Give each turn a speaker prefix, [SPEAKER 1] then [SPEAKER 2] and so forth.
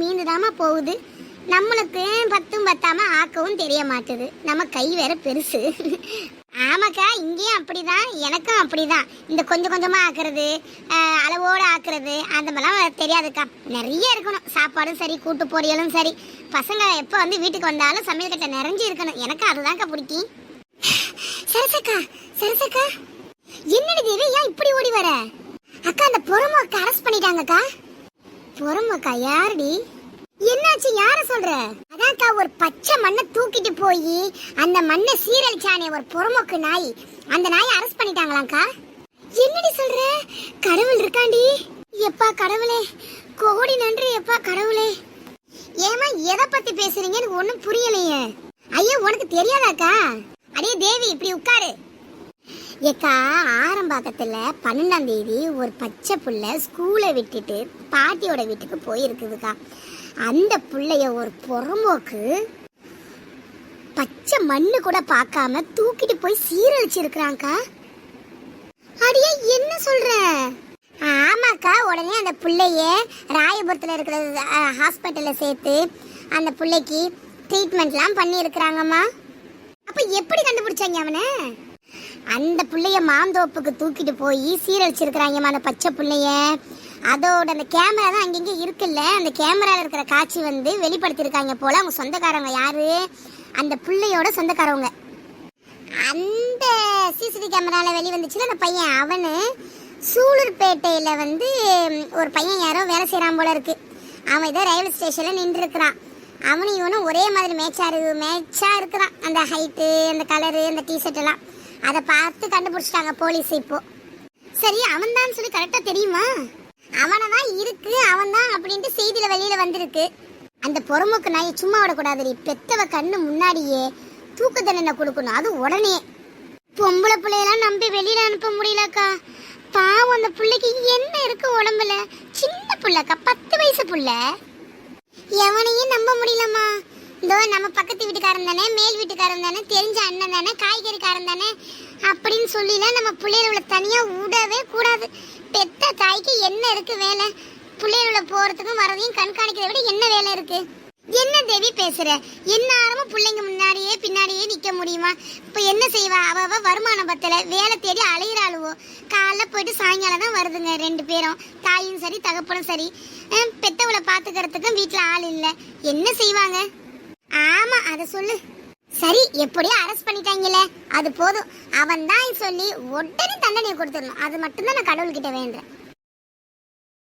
[SPEAKER 1] மீந்துதாம்மா போகுது. நம்மளுக்கு பத்தும் பத்தாம ஆக்கவும் தெரிய மாட்டுது. நம்ம கை வேற பெருசு. ஆமாக்கா இங்கேயும் அப்படிதான் எனக்கும் அப்படிதான். இந்த கொஞ்சம் கொஞ்சமா ஆக்குறது அளவோடு அளவோட ஆக்குறது அந்த மாதிரிலாம் தெரியாதுக்கா. நிறைய இருக்கணும். சாப்பாடும் சரி கூட்டு பொரியலும் சரி. பசங்க எப்போ வந்து வீட்டுக்கு வந்தாலும் சமையல் கட்டை நிறைஞ்சு இருக்கணும். எனக்கு அதுதான்க்கா பிடிக்கும். சரசக்கா சரசக்கா. என்னடி தேவி ஏன் இப்படி ஓடி வர? அக்கா அந்த பொறுமை அரெஸ்ட் பண்ணிட்டாங்கக்கா. அக்கா யாருடி? என்னாச்சு யார சொல்ற? அதான்க்கா ஒரு பச்சை மண்ணை தூக்கிட்டு போய் அந்த மண்ணை சீரழிச்சானே ஒரு புறம்போக்கு நாய். அந்த நாயை அரெஸ்ட் பண்ணிட்டாங்களாக்கா என்னடி சொல்ற? கடவுள் இருக்காண்டி. எப்பா கடவுளே கோடி நன்றி எப்பா கடவுளே. ஏமா எதை பத்தி பேசுறீங்க எனக்கு ஒண்ணும் புரியலையே. ஐயோ உனக்கு தெரியாதாக்கா? அடே தேவி இப்படி உட்காரு. ஏக்கா ஆரம்பாக்கத்தில் பன்னெண்டாம் தேதி ஒரு பச்சை புள்ள ஸ்கூலை விட்டுட்டு பாட்டியோட வீட்டுக்கு போயிருக்குதுக்கா. அந்த பிள்ளைய ஒரு புறம்போக்கு பச்சை மண்ணு கூட பார்க்காம தூக்கிட்டு போய் சீரழிச்சிருக்கிறாங்க்கா அடியே என்ன சொல்ற? ஆமாக்கா உடனே அந்த பிள்ளைய ராயபுரத்தில் இருக்கிற ஹாஸ்பிட்டலில் சேர்த்து அந்த பிள்ளைக்கு ட்ரீட்மெண்ட்லாம் பண்ணியிருக்கிறாங்கம்மா. அப்போ எப்படி கண்டுபிடிச்சாங்க அவனை? அந்த பிள்ளைய மாந்தோப்புக்கு தூக்கிட்டு போய் சீரழிச்சிருக்கிறாங்கம்மா அந்த பச்சை பிள்ளைய. அதோட அந்த கேமரா தான் அங்கங்கே இருக்குல்ல அந்த கேமராவில் இருக்கிற காட்சி வந்து வெளிப்படுத்தியிருக்காங்க போல். அவங்க சொந்தக்காரவங்க யார்? அந்த பிள்ளையோட சொந்தக்காரவங்க. அந்த சிசிடி கேமராவில் வெளி அந்த பையன் அவனு. சூலூர்பேட்டையில் வந்து ஒரு பையன் யாரோ வேலை செய்கிறான் போல இருக்கு. அவன் ஏதோ ரயில்வே ஸ்டேஷனில் நின்றுருக்கிறான் அவனும் இவனும் ஒரே மாதிரி மேட்சாக இருக்கு மேட்சாக இருக்கிறான். அந்த ஹைட்டு அந்த கலரு அந்த டிஷர்ட் எல்லாம். அதை பார்த்து கண்டுபிடிச்சிட்டாங்க போலீஸ் இப்போ. சரி அவன் தான் சொல்லி கரெக்டா தெரியுமா? அவனை தான் இருக்கு அவன் தான் அப்படின்ட்டு செய்தியில வெளியில வந்திருக்கு. அந்த பொறமுக்கு நாயை சும்மா விடக்கூடாதுடி. பெத்தவ கண்ணு முன்னாடியே தூக்கு தண்டனை கொடுக்கணும். அது உடனே. பொம்பளை பிள்ளையெல்லாம் நம்பி வெளியில அனுப்ப முடியலக்கா. பாவம் அந்த பிள்ளைக்கு என்ன இருக்கு உடம்புல? சின்ன பிள்ளைக்கா பத்து வயசு பிள்ளை. எவனையும் நம்ப முடியலம்மா. இதோ நம்ம பக்கத்து வீட்டுக்காரன் தானே மேல் வீட்டுக்காரன் தானே தெரிஞ்ச அண்ணன் தானே காய்கறிக்காரன் தானே அப்படின்னு சொல்லிலாம் நம்ம பிள்ளைகள தனியாக விடவே கூடாது. பெத்த தாய்க்கு என்ன இருக்கு வேலை? பிள்ளைகளோட போகிறதுக்கும் வரதையும் கண்காணிக்கிறத விட என்ன வேலை இருக்கு? என்ன தேவி பேசுற? என்ன ஆரமும் பிள்ளைங்க முன்னாடியே பின்னாடியே நிற்க முடியுமா? இப்போ என்ன செய்வா? அவ அவ வருமானம் பத்தல. வேலை தேடி அலையிறாளுவோ. காலைல போயிட்டு சாயங்காலம் தான் வருதுங்க ரெண்டு பேரும். தாயும் சரி தகப்பனும் சரி. பெத்தவளை பார்த்துக்கிறதுக்கும் வீட்டில் ஆள் இல்லை. என்ன செய்வாங்க? ஆமா அத சொல்லு. சரி எப்படியோ அரெஸ்ட் பண்ணிட்டாங்கல்ல. அது போதும். அவன் தான் சொல்லி உடனே தண்டனை கொடுத்துடணும். அது மட்டும்தான் நான் கடவுள்கிட்ட வேண்டேன்